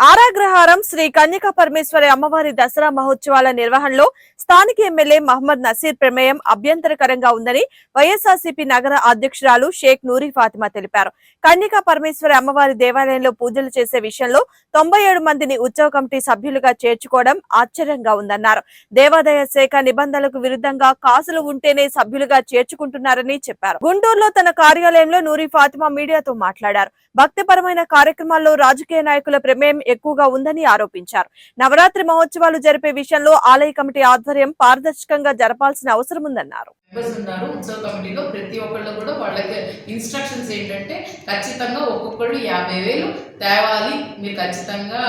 আর అగ్రహారం శ్రీ కన్యక పరమేశ్వరి అమ్మవారి దసరా మహోత్సవాల నిర్వహణలో స్థానిక ఎమ్మెల్యే మహమ్మద్ నసీర్ ప్రమేయం అభ్యంతరకరంగా ఉందని వైఎస్ఆర్సీపీ నగర అధ్యక్షురాలు షేక్ నూరి ఫాతిమా తెలిపారు. కన్యక పరమేశ్వరి అమ్మవారి దేవాలయంలో పూజలు చేసే విషయంలో తొంభై ఏడు మందిని ఉత్సవ కమిటీ సభ్యులుగా చేర్చుకోవడం ఆశ్చర్యంగా ఉందన్నారు. దేవాదాయ శాఖ నిబంధనలకు విరుద్ధంగా కాసులు ఉంటేనే సభ్యులుగా చేర్చుకుంటున్నారని చెప్పారు. గుంటూరులో తన కార్యాలయంలో నూరి ఫాతిమా మీడియాతో మాట్లాడారు. భక్తిపరమైన కార్యక్రమాల్లో రాజకీయ నాయకుల ప్రమేయం ఎక్కువగా ఉందని ఆరోపించారు. నవరాత్రి మహోత్సవాలు జరిపే విషయంలో ఆలయ కమిటీ ఆధ్వర్యం పారదర్శకంగా జరపాల్సిన అవసరం ఉందన్నారు. మెంబర్స్ ఉన్నారు. ఉత్సవ కమిటీలో ప్రతి ఒక్కళ్ళు కూడా వాళ్ళకి ఇన్స్ట్రక్షన్స్ ఏంటంటే ఖచ్చితంగా ఒక్కొక్కళ్ళు యాభై వేలు తేవాలి. మీరు ఖచ్చితంగా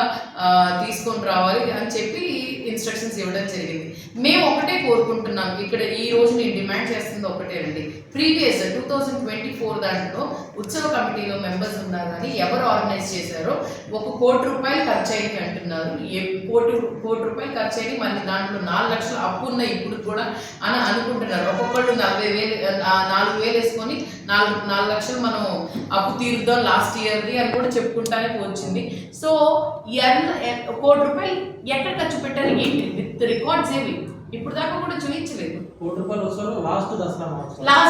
తీసుకొని రావాలి అని చెప్పి ఇన్స్ట్రక్షన్స్ ఇవ్వడం జరిగింది. మేము ఒకటే కోరుకుంటున్నాం. ఇక్కడ ఈ రోజు నేను డిమాండ్ చేస్తుంది ఒకటేనండి previous two thousand twenty four దాంట్లో ఉత్సవ కమిటీలో మెంబర్స్ ఉన్నారు కానీ ఎవరు ఆర్గనైజ్ చేశారో ఒక కోటి రూపాయలు ఖర్చు అయింది అంటున్నారు. ఏ కోటి కోటి రూపాయలు ఖర్చు అయింది మళ్ళీ దాంట్లో నాలుగు లక్షలు అప్పు ఉన్నాయి ఇప్పుడు కూడా అని అనుకుంటున్నారు. ఒక్కొక్కళ్ళు నలభై వేలు నాలుగు వేలు వేసుకొని నాలుగు నాలుగు లక్షలు మనం అప్పు తీరుద్దాం లాస్ట్ ఇయర్ది అని కూడా చెప్పుకుంటానే వచ్చింది. సో ఎన్- కోటి రూపాయలు ఎక్కడ ఖర్చు పెట్టారు ఏంటి? విత్ రికార్డ్స్ ఏవి? ఇప్పుడు దాకా కూడా చూపించలేదు కోటి రూపాయలు వస్తారు లాస్ట్ దసరా లాస్ట్